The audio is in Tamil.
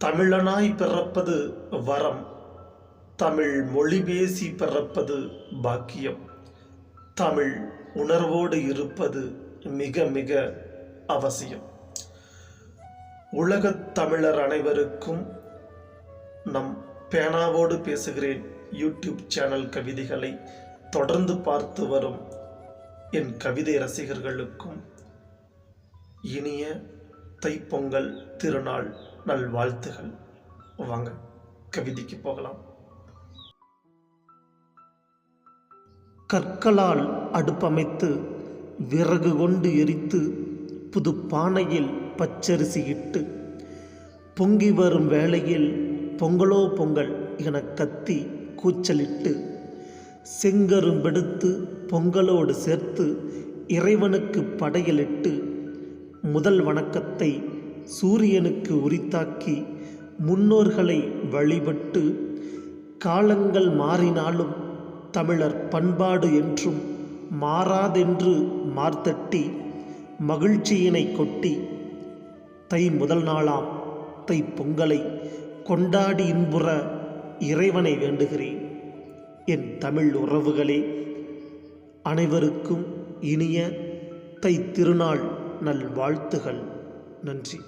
தமிழனாய் பிறப்பது வரம். தமிழ் மொழி பேசி பிறப்பது பாக்கியம். தமிழ் உணர்வோடு இருப்பது மிக மிக அவசியம். உலகத் தமிழர் அனைவருக்கும் நம் பேனாவோடு பேசுகிறேன் யூடியூப் சேனல் கவிதைகளை தொடர்ந்து பார்த்து வரும் என் கவிதை ரசிகர்களுக்கும் இனிய தைப்பொங்கல் திருநாள். நல்வாழ்த்துகள். வாங்க கவிதைக்கு போகலாம். கற்களால் அடுப்பமைத்து விறகு கொண்டு எரித்து புது பானையில் பச்சரிசி இட்டு பொங்கி வரும் வேளையில் பொங்கலோ பொங்கல் என கத்தி கூச்சலிட்டு செங்கரும் வெடுத்து பொங்கலோடு சேர்த்து இறைவனுக்கு படையலிட்டு முதல் வணக்கத்தை சூரியனுக்கு உரித்தாக்கி முன்னோர்களை வழிபட்டு காலங்கள் மாறினாலும் தமிழர் பண்பாடு என்றும் மாறாதென்று மார்த்தட்டி மகிழ்ச்சியினை கொட்டி தை முதல் நாளாம் தை பொங்கலை கொண்டாடி இன்புற இறைவனை வேண்டுகிறேன். என் தமிழ் உறவுகளே அனைவருக்கும் இனிய தை திருநாள் நல்வாழ்த்துகள். நன்றி.